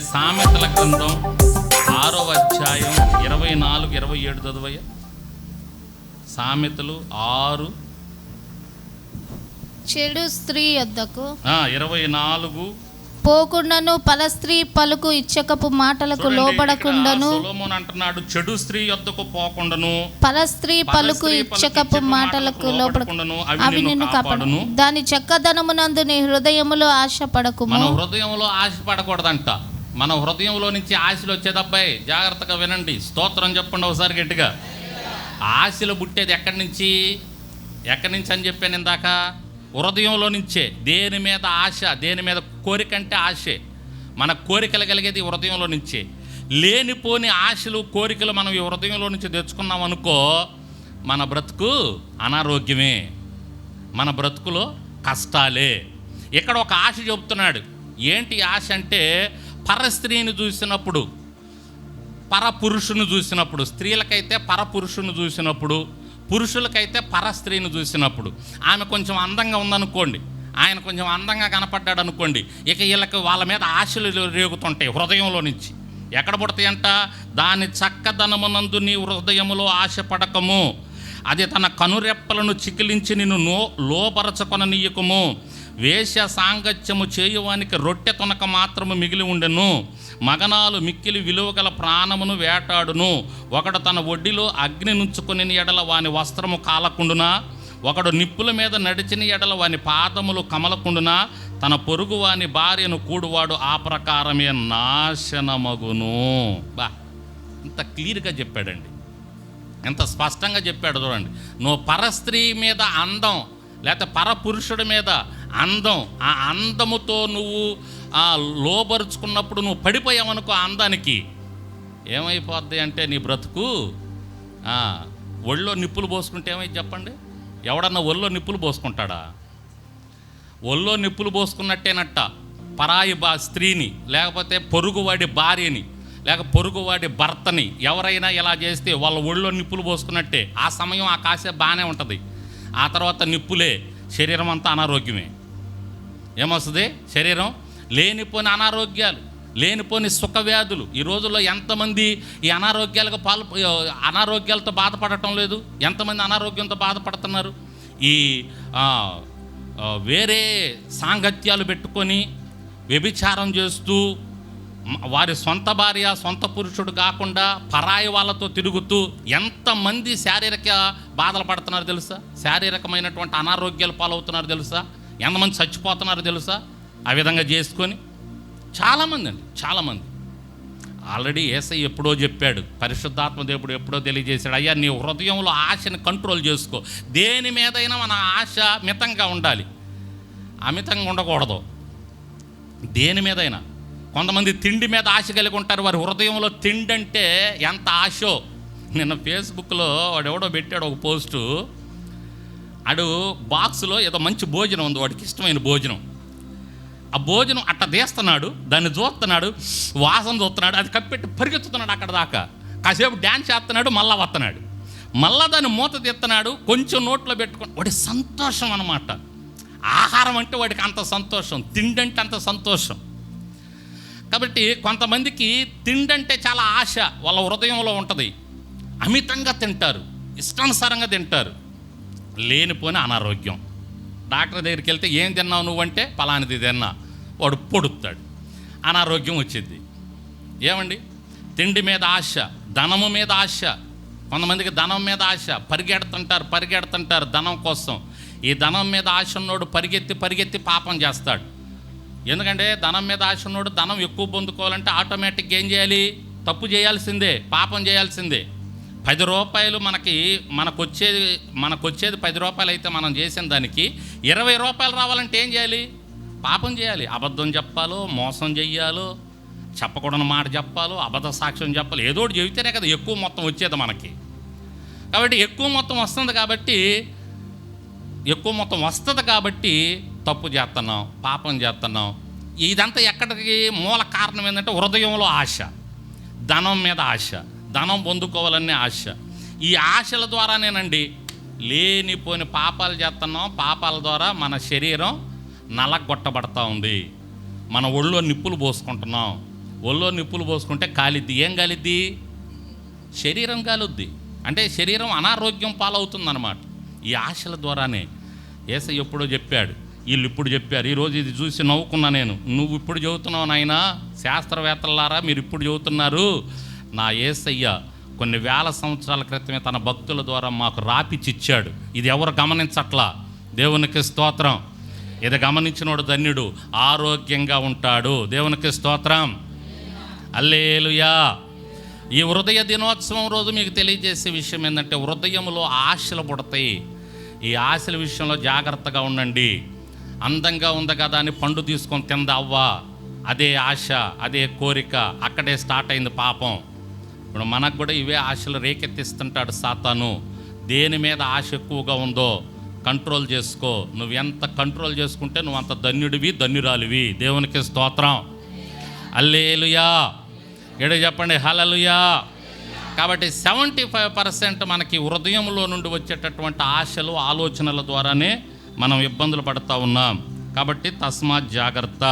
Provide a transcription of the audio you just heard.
సామెతల గ్రంథం ఆరో అధ్యాయం ఇరవై నాలుగు ఇరవై ఏడు చదువయ్య. సామెతలు ఆరు. చెడు స్త్రీ యొద్దకు ఇరవై నాలుగు. పోకుండాను పలస్త్రీ పలుకు ఇచ్చకపు మాటలకు సొలొమోను అంటున్నాడు చెడు స్త్రీ యొద్దకు పోకుండాను. పలస్త్రీ పలుకు పరస్త్రీ ఇచ్చకపు మాటలకు లోపడ లోపడకుండాను అవి నిన్ను నిన్ను కాపాడు కాపాడును. దాని చక్కదనమునందు నీ హృదయములో ఆశపడకుము. మన హృదయంలో ఆశ పడకూడదంట మన హృదయంలో నుంచి ఆశలు వచ్చేదబ్బాయి జాగ్రత్తగా వినండి. స్తోత్రం చెప్పండి ఒకసారి గట్టిగా. ఆశలు పుట్టేది ఎక్కడి నుంచి? ఎక్కడి నుంచి అని చెప్పాను ఇందాక? హృదయంలో నుంచే. దేని మీద ఆశ? దేని మీద కోరిక అంటే ఆశే. మన కోరికలు కలిగేది హృదయంలో నుంచే. లేనిపోని ఆశలు కోరికలు మనం ఈ హృదయంలో నుంచి తెచ్చుకున్నాం అనుకో మన బ్రతుకు అనారోగ్యమే. మన బ్రతుకులో కష్టాలే. ఇక్కడ ఒక ఆశ చెబుతున్నాడు. ఏంటి ఆశ అంటే పరస్త్రీని చూసినప్పుడు పరపురుషుని చూసినప్పుడు స్త్రీలకైతే పరపురుషుని చూసినప్పుడు పురుషులకైతే పరస్త్రీని చూసినప్పుడు ఆమె కొంచెం అందంగా ఉందనుకోండి ఆయన కొంచెం అందంగా కనపడ్డాడు అనుకోండి ఇక వీళ్ళకి వాళ్ళ మీద ఆశలు రేగుతుంటాయి హృదయంలో నుంచి. ఎక్కడ పుడతాయంట? దాని చక్కదనమునందు నీ హృదయములో ఆశపడకము అది తన కనురెప్పలను చికిలించి నిన్ను నో లోపరచుకొననీయకము వేష సాంగత్యము చేయువానికి రొట్టె తొనక మాత్రము మిగిలి ఉండెను. మగనాలు మిక్కిలి విలువగల ప్రాణమును వేటాడును. ఒకడు తన ఒడ్డిలో అగ్ని నుంచుకుని ఎడల వాని వస్త్రము కాలకుండునా? ఒకడు నిప్పుల మీద నడిచిన ఎడల వాని పాదములు కమలకుండునా? తన పొరుగు వాని భార్యను కూడువాడు ఆ ప్రకారమే నాశనమగును. బా ఇంత క్లియర్గా చెప్పాడండి. ఎంత స్పష్టంగా చెప్పాడు చూడండి. నువ్వు పరస్త్రీ మీద అందం లేకపోతే పరపురుషుడి మీద అందం ఆ అందముతో నువ్వు ఆ లోబరుచుకున్నప్పుడు నువ్వు పడిపోయావనుకో ఆ అందానికి. ఏమైపోద్ది అంటే నీ బ్రతుకు? ఒళ్ళో నిప్పులు పోసుకుంటే ఏమైంది చెప్పండి? ఎవడన్నా ఒళ్ళో నిప్పులు పోసుకుంటాడా? ఒళ్ళో నిప్పులు పోసుకున్నట్టేనట్ట పరాయి బా స్త్రీని లేకపోతే పొరుగువాడి భార్యని లేక పొరుగువాడి భర్తని ఎవరైనా ఇలా చేస్తే వాళ్ళ ఒళ్ళో నిప్పులు పోసుకున్నట్టే. ఆ సమయం ఆ కాసే బాగానే ఉంటుంది. ఆ తర్వాత నిప్పులే శరీరం అంతా అనారోగ్యమే. ఏమొస్తుంది? శరీరం లేనిపోని అనారోగ్యాలు లేనిపోని సుఖ వ్యాధులు ఈ రోజుల్లో ఎంతమంది ఈ అనారోగ్యాలకు పాలు అనారోగ్యాలతో బాధపడటం లేదు? ఎంతమంది అనారోగ్యంతో బాధపడుతున్నారు? ఈ వేరే సాంగత్యాలు పెట్టుకొని వ్యభిచారం చేస్తూ వారి సొంత భార్య సొంత పురుషుడు కాకుండా పరాయి వాళ్ళతో తిరుగుతూ ఎంతమంది శారీరక బాధలు పడుతున్నారు తెలుసా? శారీరకమైనటువంటి అనారోగ్యాలు పాలవుతున్నారు తెలుసా? ఎంతమంది చచ్చిపోతున్నారు తెలుసా? ఆ విధంగా చేసుకొని చాలామంది అండి చాలామంది. ఆల్రెడీ ఏసై ఎప్పుడో చెప్పాడు పరిశుద్ధాత్మ దేవుడు ఎప్పుడో తెలియజేశాడు అయ్యా నీ హృదయంలో ఆశని కంట్రోల్ చేసుకో. దేని మీదైనా మన ఆశ మితంగా ఉండాలి. అమితంగా ఉండకూడదు. దేని మీదైనా. కొంతమంది తిండి మీద ఆశ కలిగి ఉంటారు వారి హృదయంలో తిండి అంటే ఎంత ఆశో. నిన్న ఫేస్బుక్లో వాడు ఎవడో పెట్టాడు ఒక పోస్టు. అడు బాక్స్లో ఏదో మంచి భోజనం ఉంది వాడికి ఇష్టమైన భోజనం. ఆ భోజనం అట్ట తీస్తున్నాడు దాన్ని చూస్తున్నాడు వాసన చూస్తున్నాడు అది కప్పెట్టి పరిగెత్తుతున్నాడు అక్కడ దాకా. కాసేపు డ్యాన్స్ చేస్తున్నాడు మళ్ళా వస్తున్నాడు. మళ్ళా దాన్ని మూత తీస్తున్నాడు కొంచెం నోట్లో పెట్టుకొని వాడి సంతోషం అనమాట ఆహారం అంటే వాడికి అంత సంతోషం తిండి అంటే అంత సంతోషం. కాబట్టి కొంతమందికి తిండంటే చాలా ఆశ వాళ్ళ హృదయంలో ఉంటుంది. అమితంగా తింటారు ఇష్టానుసారంగా తింటారు. లేనిపోని అనారోగ్యం. డాక్టర్ దగ్గరికి వెళ్తే ఏం తిన్నావు నువ్వంటే పలానిది తిన్నా. వాడు పొడుతాడు అనారోగ్యం వచ్చింది ఏమండి? తిండి మీద ఆశ ధనము మీద ఆశ. కొంతమందికి ధనం మీద ఆశ. పరిగెడుతుంటారు పరిగెడుతుంటారు ధనం కోసం. ఈ ధనం మీద ఆశ ఉన్నోడు పరిగెత్తి పరిగెత్తి పాపం చేస్తాడు. ఎందుకంటే ధనం మీద ఆశ ఉన్నోడు ధనం ఎక్కువ పొందుకోవాలంటే ఆటోమేటిక్గా ఏం చేయాలి? తప్పు చేయాల్సిందే పాపం చేయాల్సిందే. పది రూపాయలు మనకి మనకొచ్చేది మనకొచ్చేది పది రూపాయలు అయితే మనం చేసిన దానికి ఇరవై రూపాయలు రావాలంటే ఏం చేయాలి? పాపం చేయాలి. అబద్ధం చెప్పాలో మోసం చెయ్యాలో చెప్పకూడని మాట చెప్పాలో అబద్ధ సాక్ష్యం చెప్పాలి ఏదో ఒకటి చెబితేనే కదా ఎక్కువ మొత్తం వచ్చేది మనకి. కాబట్టి ఎక్కువ మొత్తం వస్తుంది కాబట్టి ఎక్కువ మొత్తం వస్తుంది కాబట్టి తప్పు చేస్తున్నాం పాపం చేస్తున్నాం. ఇదంతా ఎక్కడికి మూల కారణం ఏంటంటే హృదయంలో ఆశ ధనం మీద ఆశ. ధనం పొందుకోవాలనే ఆశ. ఈ ఆశల ద్వారానేనండి లేనిపోని పాపాలు చేస్తున్నాం పాపాల ద్వారా మన శరీరం నలగొట్టబడతా ఉంది. మన ఒళ్ళో నిప్పులు పోసుకుంటున్నాం. ఒళ్ళో నిప్పులు పోసుకుంటే కాలిద్ది. ఏం కాలిద్ది? శరీరం కాలుద్ది. అంటే శరీరం అనారోగ్యం పాలవుతుందన్నమాట. ఈ ఆశల ద్వారానే ఏస ఎప్పుడో చెప్పాడు. వీళ్ళు ఇప్పుడు చెప్పారు. ఈరోజు ఇది చూసి నవ్వుకున్నా నేను. నువ్వు ఇప్పుడు చెబుతున్నావు నాయనా? శాస్త్రవేత్తలారా మీరు ఇప్పుడు చెబుతున్నారు నా ఏసయ్య కొన్ని వేల సంవత్సరాల క్రితమే తన భక్తుల ద్వారా మాకు రాపిచ్చిచ్చాడు. ఇది ఎవరు గమనించట్లా? దేవునికి స్తోత్రం. ఇది గమనించినోడు ధన్యుడు ఆరోగ్యంగా ఉంటాడు. దేవునికి స్తోత్రం. అల్లేలుయా ఈ హృదయ దినోత్సవం రోజు మీకు తెలియజేసే విషయం ఏంటంటే హృదయంలో ఆశలు పుడతాయి. ఈ ఆశల విషయంలో జాగ్రత్తగా ఉండండి. అందంగా ఉంది కదా అని పండు తీసుకొని తిందవ్వా. అదే ఆశ అదే కోరిక అక్కడే స్టార్ట్ అయింది పాపం. ఇప్పుడు మనకు కూడా ఇవే ఆశలు రేకెత్తిస్తుంటాడు సాతాను. దేని మీద ఆశ ఎక్కువగా ఉందో కంట్రోల్ చేసుకో. నువ్వు ఎంత కంట్రోల్ చేసుకుంటే నువ్వు అంత ధన్యుడివి ధన్యురాలివి. దేవునికి స్తోత్రం. అల్లేలుయా ఎడ చెప్పండి హలలుయా కాబట్టి సెవెంటీ ఫైవ్ పర్సెంట్ మనకి హృదయంలో నుండి వచ్చేటటువంటి ఆశలు ఆలోచనల ద్వారానే మనం ఇబ్బందులు పడతా ఉన్నాం. కాబట్టి తస్మాత్ జాగ్రత్త.